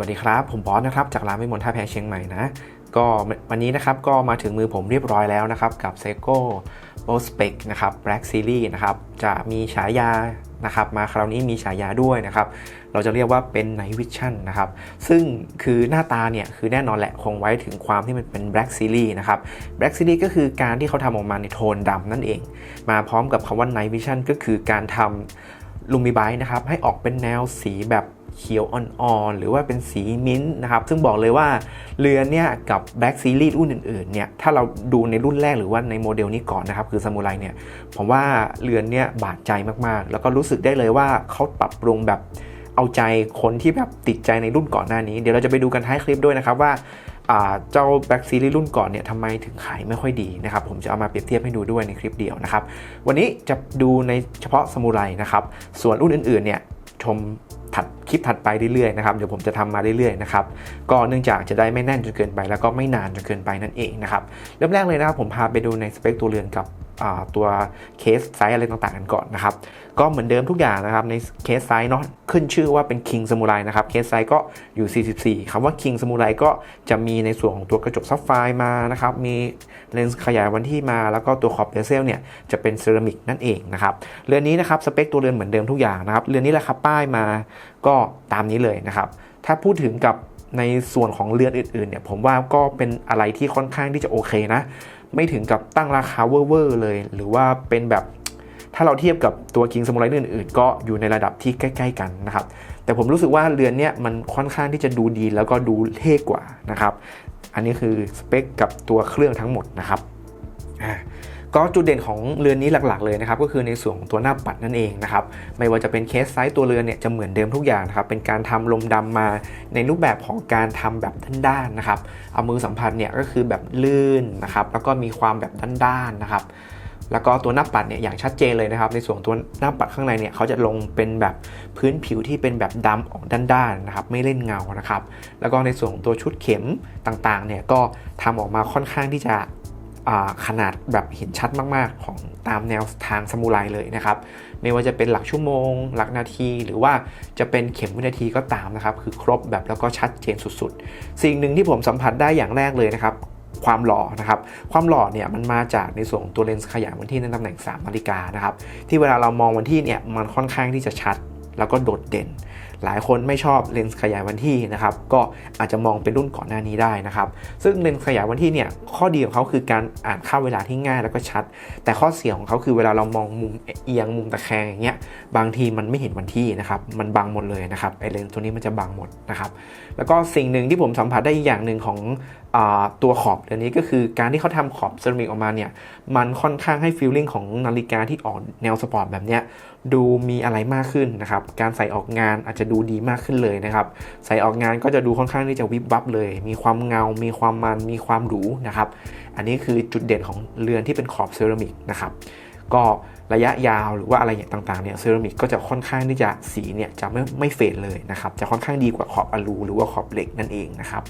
วัสดีครับ ผมบอสนะครับ จากร้านไม่มนท่าแพเชียงใหม่นะ ก็วันนี้นะครับก็มาถึงมือผมเรียบร้อยแล้วนะครับ กับ Seiko b o s p e c นะครับ Black Series นะครับ จะมีฉายานะครับ มาคราวนี้มีฉายาด้วยนะครับ เราจะเรียกว่าเป็น Night Vision นะครับ ซึ่งคือหน้าตาเนี่ย คือแน่นอนแหละคงไว้ถึงความที่มันเป็น Black Series นะครับ Black Series ก็คือการที่เขาทำออกมาในโทนดำนั่นเอง มาพร้อมกับคำว่า Night Vision ก็คือการทำลูมิไบนะครับให้ออกเป็นแนวสีแบบ เขียวอ่อนๆ หรือว่าเป็นสีมิ้นท์นะครับ ซึ่งบอกเลยว่าเรือนเนี่ยกับ Black Series รุ่นอื่นๆ เนี่ย ถ้าเราดูในรุ่นแรกหรือว่าในโมเดลนี้ก่อนนะครับ คือซามูไรเนี่ย ผมว่าเรือนเนี่ยบาดใจมากๆ แล้วก็รู้สึกได้เลยว่าเขาปรับปรุงแบบเอาใจคนที่แบบติดใจในรุ่นก่อนหน้านี้ เดี๋ยวเราจะไปดูกันท้ายคลิปด้วยนะครับว่าเจ้า Black Series รุ่นก่อนเนี่ยทำไมถึงขายไม่ค่อยดีนะครับ ผมจะเอามาเปรียบเทียบให้ดูด้วยในคลิปเดียวนะครับ วันนี้จะดูในเฉพาะสมุไรนะครับ ส่วนรุ่นอื่นๆเนี่ยชม ถัดคลิปถัดไปเรื่อยๆนะครับเดี๋ยวผมจะทำมาเรื่อยๆนะครับก็เนื่องจากจะได้ไม่แน่นจนเกินไป แล้วก็ไม่นานจนเกินไปนั่นเองนะครับเริ่มแรกเลยนะครับผมพาไปดูในสเปคตัวเรือนกับ ตัวเคสไซส์อะไรต่างๆกันก่อนนะครับ ก็เหมือนเดิมทุกอย่างนะครับในเคสไซส์เนาะขึ้นชื่อว่าเป็น King Samurai นะครับเคสไซส์ก็อยู่ 44คำว่า King Samurai ก็จะมีในส่วนของตัวกระจกซับไฟมานะครับ มีเลนส์ขยายวันที่มา แล้วก็ตัวขอบเบเซลเนี่ยจะเป็นเซรามิกนั่นเองนะครับ เรือนนี้นะครับสเปคตัวเรือนเหมือนเดิมทุกอย่างนะครับ เรือนนี้แหละครับป้ายมาก็ตามนี้เลยนะครับ ถ้าพูดถึงกับในส่วนของเรือนอื่นๆเนี่ยผมว่าก็เป็นอะไรที่ค่อนข้างที่จะโอเคนะ ไม่ถึงกับตั้งราคาเวอร์เลย หรือว่าเป็นแบบถ้าเราเทียบกับตัว King Samurai อื่นๆ ก็อยู่ในระดับที่ใกล้ ๆ กันนะครับ แต่ผมรู้สึกว่าเรือนเนี้ยมันค่อนข้างที่จะดูดีแล้วก็ดูเท่กว่านะครับ อันนี้คือสเปคกับตัวเครื่องทั้งหมดนะครับ ก็จุดเด่นของเรือนนี้หลักๆเลยนะครับก็คือในส่วนของตัวหน้าปัดนั่นเองนะครับไม่ว่าจะเป็นเคสไซส์ตัวเรือนเนี่ยจะเหมือนเดิมทุกอย่างนะครับเป็นการทำลมดำมาในรูปแบบของการทำแบบด้านๆนะครับเอามือสัมผัสเนี่ยก็คือแบบลื่นนะครับแล้วก็มีความแบบด้านๆนะครับแล้วก็ตัวหน้าปัดเนี่ยอย่างชัดเจนเลยนะครับ ในส่วนตัวหน้าปัดข้างในเนี่ยเขาจะลงเป็นแบบพื้นผิวที่เป็นแบบดำออกด้านๆนะครับไม่เล่นเงานะครับ แล้วก็ในส่วนของตัวชุดเข็มต่างๆเนี่ยก็ทำออกมาค่อนข้างที่จะ ขนาดแบบเห็นชัดมากๆ ของตามแนวทางสมุไรเลยนะครับ ไม่ว่าจะเป็นหลักชั่วโมง หลักนาที หรือว่าจะเป็นเข็มวินาทีก็ตามนะครับ คือครบแบบแล้วก็ชัดเจนสุดๆ สิ่งหนึ่งที่ผมสัมผัสได้อย่างแรกเลยนะครับความหล่อนะครับ ความหล่อเนี่ยมันมาจากในส่วนของตัวเลนส์ขยายวันที่ในตำแหน่ง3นาฬิกานะครับ ที่เวลาเรามองวันที่เนี่ยมันค่อนข้างที่จะชัด แล้วก็โดดเด่น หลายคนไม่ชอบเลนส์ขยายวันที่นะครับก็อาจจะมองเป็นรุ่นก่อนหน้านี้ได้นะครับซึ่งเลนส์ขยายวันที่เนี่ยข้อดีของเขาคือการอ่านค่าเวลาที่ง่ายแล้วก็ชัด แต่ข้อเสียของเขาคือเวลาเรามองมุมเอียงมุมตะแคงอย่างเงี้ยบางทีมันไม่เห็นวันที่นะครับมันบังหมดเลยนะครับไอเลนส์ตัวนี้มันจะบังหมดนะครับแล้วก็สิ่งหนึ่งที่ผมสัมผัสได้อีกอย่างหนึ่งของตัวขอบเดี๋ยวนี้ก็คือการที่เขาทำขอบเซรามิกออกมาเนี่ยมันค่อนข้างให้ฟีลลิ่งของนาฬิกาที่ออกแนวสปอร์ตแบบเนี้ยดูมีอะไรมากขึ้นนะครับการใส่ออกงานอาจจะดูดีมากขึ้นเลยนะครับ ใส่ออกงานก็จะดูค่อนข้างที่จะวิบวับเลย มีความเงา มีความมัน มีความหรูนะครับ อันนี้คือจุดเด่นของเรือนที่เป็นขอบเซรามิกนะครับ ก็ระยะยาวหรือว่าอะไรอย่างต่างๆเนี่ยเซรามิกก็จะค่อนข้างที่จะสีเนี่ยจะไม่ไม่เฟดเลยนะครับ จะค่อนข้างดีกว่าขอบอลูหรือว่าขอบเหล็กนั่นเองนะครับ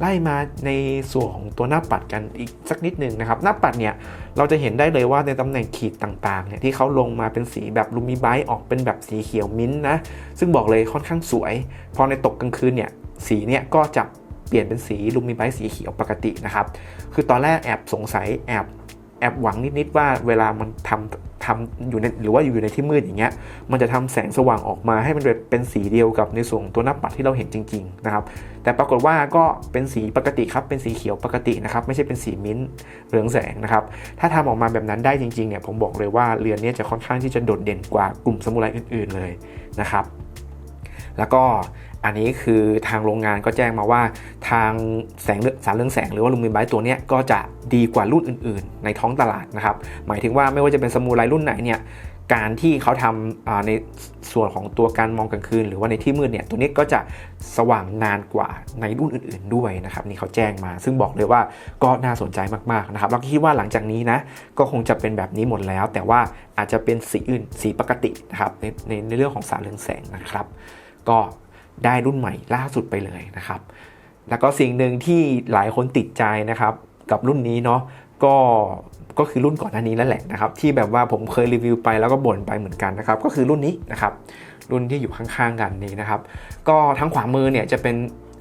ไล่มาในส่วนของตัวหน้าปัดกันอีกสักนิดหนึ่งนะครับ หน้าปัดเนี่ยเราจะเห็นได้เลยว่าในตำแหน่งขีดต่างๆเนี่ยที่เขาลงมาเป็นสีแบบลูมิไบต์ออกเป็นแบบสีเขียวมิ้นนะซึ่งบอกเลยค่อนข้างสวย พอในตกกลางคืนเนี่ยสีเนี่ยก็จะเปลี่ยนเป็นสีลูมิไบต์สีเขียวปกตินะครับ คือตอนแรกแอบสงสัยแอบแอบหวังนิดๆว่าเวลามันทำ ทำอยู่ในหรือว่าอยู่ในที่มืดอย่างเงี้ยมันจะทำแสงสว่างออกมาให้มันเป็นสีเดียวกับในส่วนตัวหน้าปัดที่เราเห็นจริงๆนะครับแต่ปรากฏว่าก็เป็นสีปกติครับเป็นสีเขียวปกตินะครับไม่ใช่เป็นสีมิ้นเรืองแสงนะครับถ้าทำออกมาแบบนั้นได้จริงๆเนี่ยผมบอกเลยว่าเรือนนี้จะค่อนข้างที่จะโดดเด่นกว่ากลุ่มสมุไรอื่น ๆเลยนะครับแล้วก็ อันนี้คือทางโรงงานก็แจ้งมาว่าทางแสงสารเรืองแสงหรือว่าลูมินไบต์ตัวนี้ก็จะดีกว่ารุ่นอื่น ๆ ในท้องตลาดนะครับ หมายถึงว่าไม่ว่าจะเป็นสมูไรรุ่นไหนเนี่ยการที่เขาทำในส่วนของตัวการมองกลางคืน หรือว่าในที่มืดเนี่ยตัวนี้ก็จะสว่างนานกว่าในรุ่นอื่น ๆ ด้วยนะครับนี่เขาแจ้งมา ซึ่งบอกเลยว่าก็น่าสนใจมากๆนะครับเราคิดว่าหลังจากนี้นะก็คงจะเป็นแบบนี้หมดแล้ว แต่ว่าอาจจะเป็นสีอื่นสีปกตินะครับในในในเรื่องของสารเรืองแสงนะครับ ก็ ได้รุ่นใหม่ล่าสุดไปเลยนะครับ แล้วก็สิ่งหนึ่งที่หลายคนติดใจนะครับกับรุ่นนี้เนาะก็ก็คือรุ่นก่อนหน้านี้นั่นแหละนะครับที่แบบว่าผมเคยรีวิวไปแล้วก็บ่นไปเหมือนกันนะครับก็คือรุ่นนี้นะครับรุ่นที่อยู่ข้างๆกันนี้นะครับ ก็ทั้งขวามือเนี่ยจะเป็น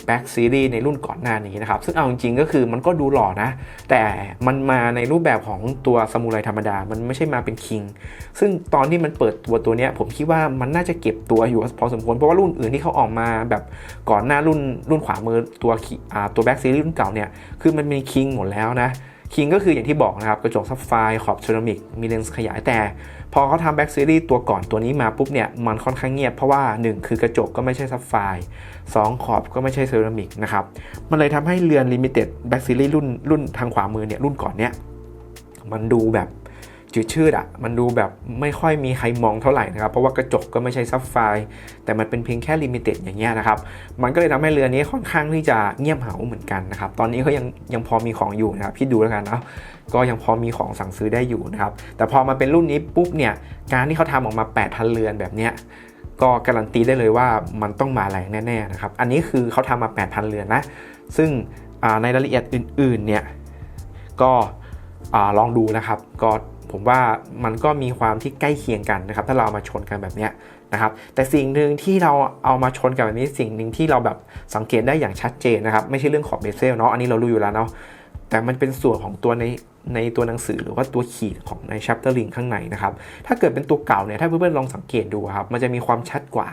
Back Series ในรุ่นก่อนหน้านี้นะครับ ซึ่งเอาจริงๆก็คือมันก็ดูหล่อนะ แต่มันมาในรูปแบบของตัวสมุไรธรรมดา มันไม่ใช่มาเป็นคิง ซึ่งตอนที่มันเปิดตัวตัวนี้ผมคิดว่ามันน่าจะเก็บตัวอยู่พอสมควร เพราะว่ารุ่นอื่นที่เขาออกมาแบบก่อนหน้ารุ่นรุ่นขวามือตัวอ่าตัว Back Series รุ่นเก่าเนี่ย คือมันมีคิงหมดแล้วนะ คิงก็คืออย่างที่บอกนะครับ กระจกซับไฟขอบเซรามิกมีเลนส์ขยายแต่ พอเขาทำแบ็กซีรีส์ตัวก่อนตัวนี้มาปุ๊บเนี่ย มันค่อนข้างเงียบเพราะว่า 1 คือกระจกก็ไม่ใช่ซับไฟสองขอบก็ไม่ใช่เซรามิกนะครับ มันเลยทำให้เรือนลิมิเต็ดแบ็กซีรีส์รุ่นรุ่นทางขวามือเนี่ยรุ่นก่อนเนี่ยมันดูแบบ จืดชืดอะมันดูแบบไม่ค่อยมีใครมองเท่าไหร่นะครับ เพราะว่ากระจกก็ไม่ใช่ซับไฟร์แต่มันเป็นเพียงแค่ลิมิเต็ดอย่างเงี้ยนะครับ มันก็เลยทำให้เรือนี้ค่อนข้างที่จะเงียบเหงาเหมือนกันนะครับ ตอนนี้เขายังยังพอมีของอยู่นะครับพี่ดูแล้วกันเนาะก็ยังพอมีของสั่งซื้อได้อยู่นะครับ แต่พอมาเป็นรุ่นนี้ปุ๊บเนี่ยการที่เขาทำออกมา 8,000 เรือนแบบเนี้ยก็การันตีได้เลยว่ามันต้องมาแรงแน่ๆนะครับ อันนี้คือเขาทำมา 8,000 เรือนนะ ซึ่งในรายละเอียดอื่นๆเนี่ยก็ลองดูนะครับก็ ผมว่ามันก็มีความที่ใกล้เคียงกันนะครับ ถ้าเรามาชนกันแบบนี้นะครับ แต่สิ่งหนึ่งที่เราเอามาชนกันแบบนี้สิ่งหนึ่งที่เราแบบสังเกตได้อย่างชัดเจนนะครับ ไม่ใช่เรื่องขอบเบเซลเนาะอันนี้เรารู้อยู่แล้วเนาะแต่มันเป็นส่วนของตัวในในตัวหนังสือหรือว่าตัวขีดของใน chapter link ข้างในนะครับ ถ้าเกิดเป็นตัวเก่าเนี่ยถ้าเพื่อนๆลองสังเกตดูครับมันจะมีความชัดกว่า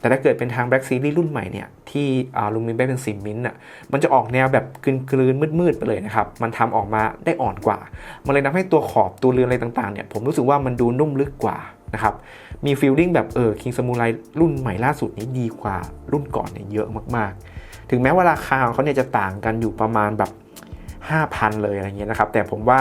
แต่ถ้าเกิดเป็นทาง Black Series รุ่นใหม่เนี่ยที่ลูมินเป็นสีมิ้นท์อะมันจะออกแนวแบบกลืนๆมืดๆไปเลยนะครับ มันทำออกมาได้อ่อนกว่า มันเลยทำให้ตัวขอบตัวเรือนอะไรต่างๆเนี่ยผมรู้สึกว่ามันดูนุ่มลึกกว่านะครับมีฟีลลิ่งแบบเออ King Samurai รุ่นใหม่ล่าสุดนี้ดีกว่ารุ่นก่อนเนี่ยเยอะมากๆ ถึงแม้ว่าราคาของเขาเนี่ยจะต่างกันอยู่ประมาณแบบ 5,000 เลยอะไรเงี้ยนะครับ แต่ผมว่า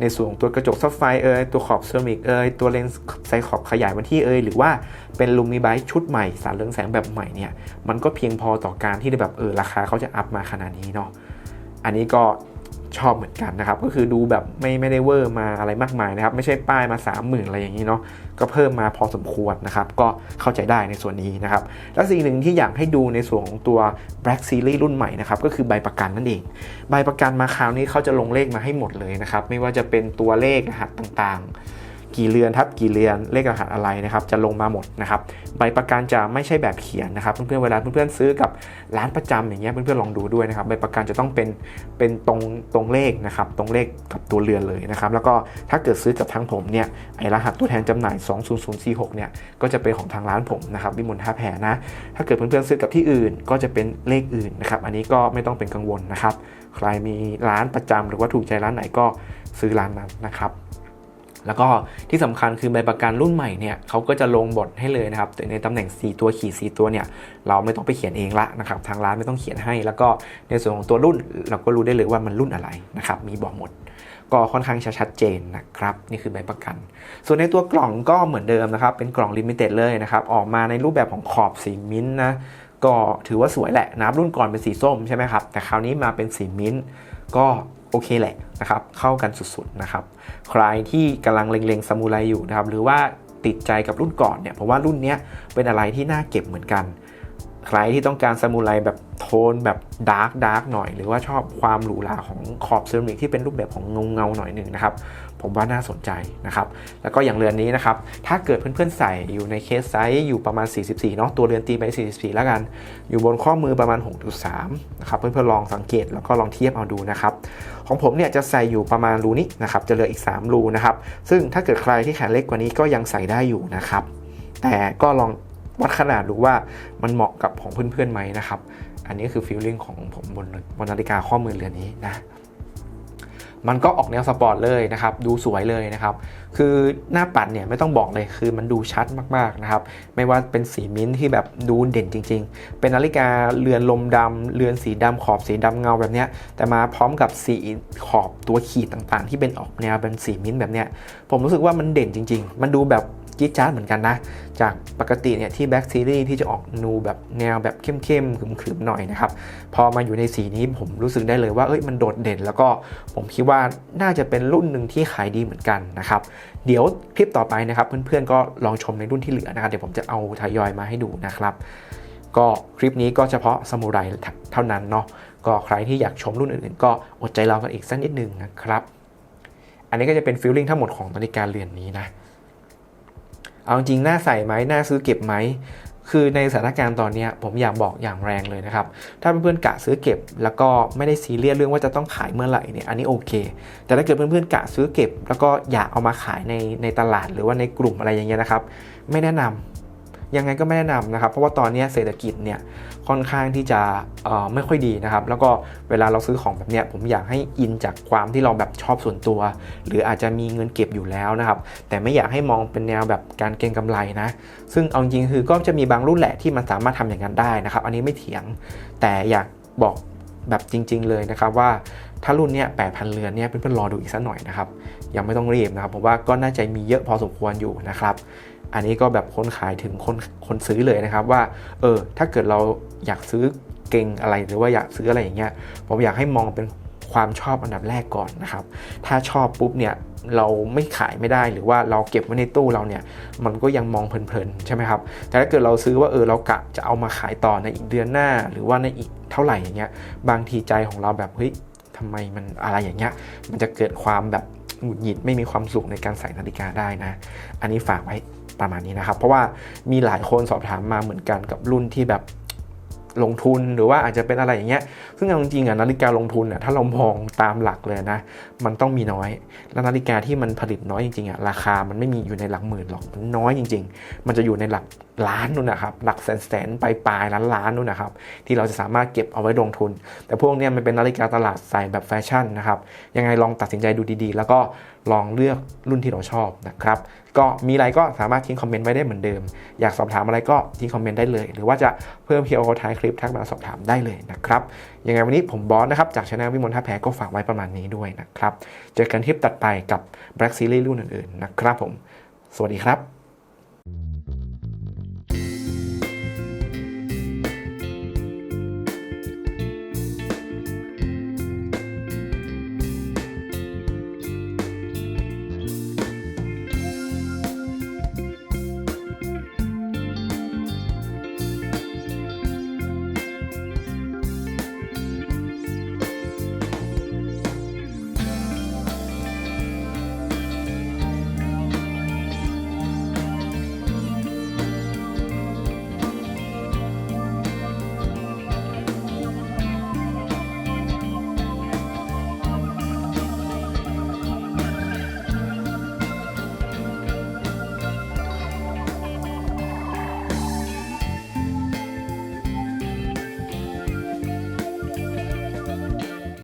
ในส่วนตัวกระจกซับไฟเอยตัวขอบเซรามิกเอยตัวเลนส์ไซขอบขยายวันที่เอยหรือว่าเป็นลูมิไบชุดใหม่ สารเรืองแสงแบบใหม่เนี่ย มันก็เพียงพอต่อการที่แบบเออราคาเขาจะอัพมาขนาดนี้เนาะอันนี้ก็ ชอบเหมือนกันนะครับ ก็คือดูแบบไม่ไม่ได้เวอร์มาอะไรมากมายนะครับ ไม่ใช่ป้ายมา 30,000 อะไรอย่างนี้เนาะก็เพิ่มมาพอสมควรนะครับ ก็เข้าใจได้ในส่วนนี้นะครับ แล้วสิ่งหนึ่งที่อยากให้ดูในส่วนของตัว Black Series รุ่นใหม่นะครับ ก็คือใบประกันนั่นเอง ใบประกันมาคราวนี้เขาจะลงเลขมาให้หมดเลยนะครับ ไม่ว่าจะเป็นตัวเลขรหัสต่างๆ กี่เรือนทับกี่เรือนเลขรหัสอะไรนะครับจะลงมาหมดนะครับใบประกันจะไม่ใช่แบบเขียนนะครับเพื่อนๆเวลาเพื่อนๆซื้อกับร้านประจำอย่างเงี้ยเพื่อนๆลองดูด้วยนะครับใบประกันจะต้องเป็นเป็นตรงตรงเลขนะครับตรงเลขกับตัวเรือนเลยนะครับแล้วก็ถ้าเกิดซื้อกับทางผมเนี่ยไอรหัสตัวแทนจำหน่าย 20046เนี่ยก็จะเป็นของทางร้านผมนะครับวิมลท่าแพนะถ้าเกิดเพื่อนๆซื้อกับที่อื่นก็จะเป็นเลขอื่นนะครับอันนี้ก็ไม่ต้องเป็นกังวลนะครับใครมีร้านประจำหรือว่าถูกใจร้านไหนก็ซื้อร้านนั้นนะครับ แล้วก็ที่สำคัญคือใบประกันรุ่นใหม่เนี่ยเขาก็จะลงบทให้เลยนะครับในตำแหน่ง 4 ตัวขีด 4 ตัวเนี่ยเราไม่ต้องไปเขียนเองละนะครับทางร้านไม่ต้องเขียนให้ แล้วก็ในส่วนของตัวรุ่นเราก็รู้ได้เลยว่ามันรุ่นอะไรนะครับมีบอกหมดก็ค่อนข้างชัดเจนนะครับนี่คือใบประกัน ส่วนในตัวกล่องก็เหมือนเดิมนะครับ เป็นกล่องลิมิเต็ดเลยนะครับ ออกมาในรูปแบบของขอบสีมิ้นนะ ก็ถือว่าสวยแหละนะรุ่นก่อนเป็นสีส้มใช่ไหมครับ แต่คราวนี้มาเป็นสีมิ้นก็ โอเคแหละนะครับ เข้ากันสุดๆนะครับ ใครที่กำลังเล็งๆซามูไรอยู่นะครับ หรือว่าติดใจกับรุ่นก่อนเนี่ย เพราะว่ารุ่นนี้เป็นอะไรที่น่าเก็บเหมือนกัน ใครที่ต้องการซามูไรแบบโทนแบบดาร์กดาร์กหน่อย หรือว่าชอบความหรูหราของขอบเซรามิกที่เป็นรูปแบบของเงาเงาหน่อยหนึ่งนะครับ ผมว่าน่าสนใจนะครับ แล้วก็อย่างเรือนนี้นะครับ ถ้าเกิดเพื่อนๆใส่อยู่ในเคสไซส์อยู่ประมาณ 44 เนาะ ตัวเรือนตีไป 44 แล้วกัน อยู่บนข้อมือประมาณ 6.3 นะครับ เพื่อนๆลองสังเกตแล้วก็ลองเทียบเอาดูนะครับ ของผมเนี่ยจะใส่อยู่ประมาณรูนี้นะครับ จะเหลืออีก 3 รูนะครับ ซึ่งถ้าเกิดใครที่แขนเล็กกว่านี้ก็ยังใส่ได้อยู่นะครับ แต่ก็ลองวัดขนาดดูว่ามันเหมาะกับของเพื่อนๆไหมนะครับ อันนี้คือฟีลลิ่งของผมบนบนนาฬิกาข้อมือเรือนนี้นะ มันก็ออกแนวสปอร์ตเลยนะครับ ดูสวยเลยนะครับ คือหน้าปัดเนี่ยไม่ต้องบอกเลยคือมันดูชัดมากๆนะครับ ไม่ว่าเป็นสีมิ้นที่แบบดูเด่นจริง ๆ เป็นนาฬิกาเรือนลมดำเรือนสีดำขอบสีดำเงาแบบเนี้ย แต่มาพร้อมกับสีขอบตัวขีดต่างๆ ที่เป็นออกแนวเป็นสีมิ้นแบบเนี้ย ผมรู้สึกว่ามันเด่นจริง ๆ มันดูแบบ จี๊ดจ๊าดเหมือนกันนะ จากปกติเนี่ยที่แบ็กซีรีส์ที่จะออกนูแบบแนวแบบเข้มๆขึมๆหน่อยนะครับ พอมาอยู่ในสีนี้ผมรู้สึกได้เลยว่าเอ้ยมันโดดเด่น แล้วก็ผมคิดว่าน่าจะเป็นรุ่นหนึ่งที่ขายดีเหมือนกันนะครับ เดี๋ยวคลิปต่อไปนะครับ เพื่อนๆก็ลองชมในรุ่นที่เหลือนะครับเดี๋ยวผมจะเอาทยอยมาให้ดูนะครับก็คลิปนี้ก็เฉพาะซามูไรเท่านั้นเนาะก็ใครที่อยากชมรุ่นอื่นๆ ก็อดใจรอกันอีกสักนิดนึงนะครับ อันนี้ก็จะเป็นฟิลลิ่งทั้งหมดของนาฬิกาเรือนนี้นะ เอาจริงน่าใส่ไหมน่าซื้อเก็บไหมคือในสถานการณ์ตอนนี้ผมอยากบอกอย่างแรงเลยนะครับ ถ้าเพื่อนๆกะซื้อเก็บ แล้วก็ไม่ได้ซีเรียสเรื่องว่าจะต้องขายเมื่อไหร่เนี่ยอันนี้โอเค แต่ถ้าเกิดเพื่อนๆกะซื้อเก็บ แล้วก็อยากเอามาขายในในตลาดหรือว่าในกลุ่มอะไรอย่างเงี้ยนะครับ ไม่แนะนำ ยังไงก็ไม่แนะนำนะครับ เพราะว่าตอนนี้เศรษฐกิจเนี่ยค่อนข้างที่จะไม่ค่อยดีนะครับ แล้วก็เวลาเราซื้อของแบบเนี้ยผมอยากให้อินจากความที่เราแบบชอบส่วนตัว หรืออาจจะมีเงินเก็บอยู่แล้วนะครับ แต่ไม่อยากให้มองเป็นแนวแบบการเก็งกำไรนะ ซึ่งเอาจริงๆคือก็จะมีบางรุ่นแหละที่มันสามารถทำอย่างนั้นได้นะครับ อันนี้ไม่เถียง แต่อยากบอกแบบจริง ๆ เลยนะครับว่าถ้ารุ่นเนี้ย8,000เรือนเนี่ยเพื่อนๆรอดูอีกสักหน่อยนะครับ ยังไม่ต้องรีบนะครับผมว่าก็น่าจะมีเยอะพอสมควรอยู่นะครับ อันนี้ก็แบบคนขายถึงคนคนซื้อเลยนะครับว่าเออถ้าเกิดเราอยากซื้อเก่งอะไรหรือว่าอยากซื้ออะไรอย่างเงี้ยผมอยากให้มองเป็นความชอบอันดับแรกก่อนนะครับ ถ้าชอบปุ๊บเนี่ยเราไม่ขายไม่ได้หรือว่าเราเก็บไว้ในตู้เราเนี่ยมันก็ยังมองเพลินๆใช่ไหมครับ แต่ถ้าเกิดเราซื้อว่าเออเรากะจะเอามาขายต่อในอีกเดือนหน้า หรือว่าในอีกเท่าไหร่อย่างเงี้ยบางทีใจของเราแบบเฮ้ยทำไมมันอะไรอย่างเงี้ยมันจะเกิดความแบบหงุดหงิดไม่มีความสุขในการใส่นาฬิกาได้นะ อันนี้ฝากไว้ ประมาณนี้นะครับ เพราะว่ามีหลายคนสอบถามมาเหมือนกันกับรุ่นที่แบบลงทุนหรือว่าอาจจะเป็นอะไรอย่างเงี้ย ซึ่งเอาจริงๆอะนาฬิกาลงทุนอะถ้าเรามองตามหลักเลยนะ มันต้องมีน้อย แล้วนาฬิกาที่มันผลิตน้อยจริงๆอะราคามันไม่มีอยู่ในหลักหมื่นหรอกมันน้อยจริง ๆ มันจะอยู่ในหลัก ล้านนู่นนะครับ หลักแสนแสนปลายปลายล้านล้านนู่นนะครับ ที่เราจะสามารถเก็บเอาไว้ลงทุน แต่พวกนี้มันเป็นนาฬิกาตลาดใส่แบบแฟชั่นนะครับ ยังไงลองตัดสินใจดูดีๆ แล้วก็ลองเลือกรุ่นที่เราชอบนะครับ ก็มีอะไรก็สามารถทิ้งคอมเมนต์ไว้ได้เหมือนเดิม อยากสอบถามอะไรก็ทิ้งคอมเมนต์ได้เลย หรือว่าจะเพิ่มเพียวท้ายคลิปทักมาสอบถามได้เลยนะครับ ยังไงวันนี้ผมบอสนะครับ จากช anel วิมลท่าแพก็ฝากไว้ประมาณนี้ด้วยนะครับ เจอกันคลิปตัดไปกับ Black Series รุ่นอื่นๆนะครับผม สวัสดีครับ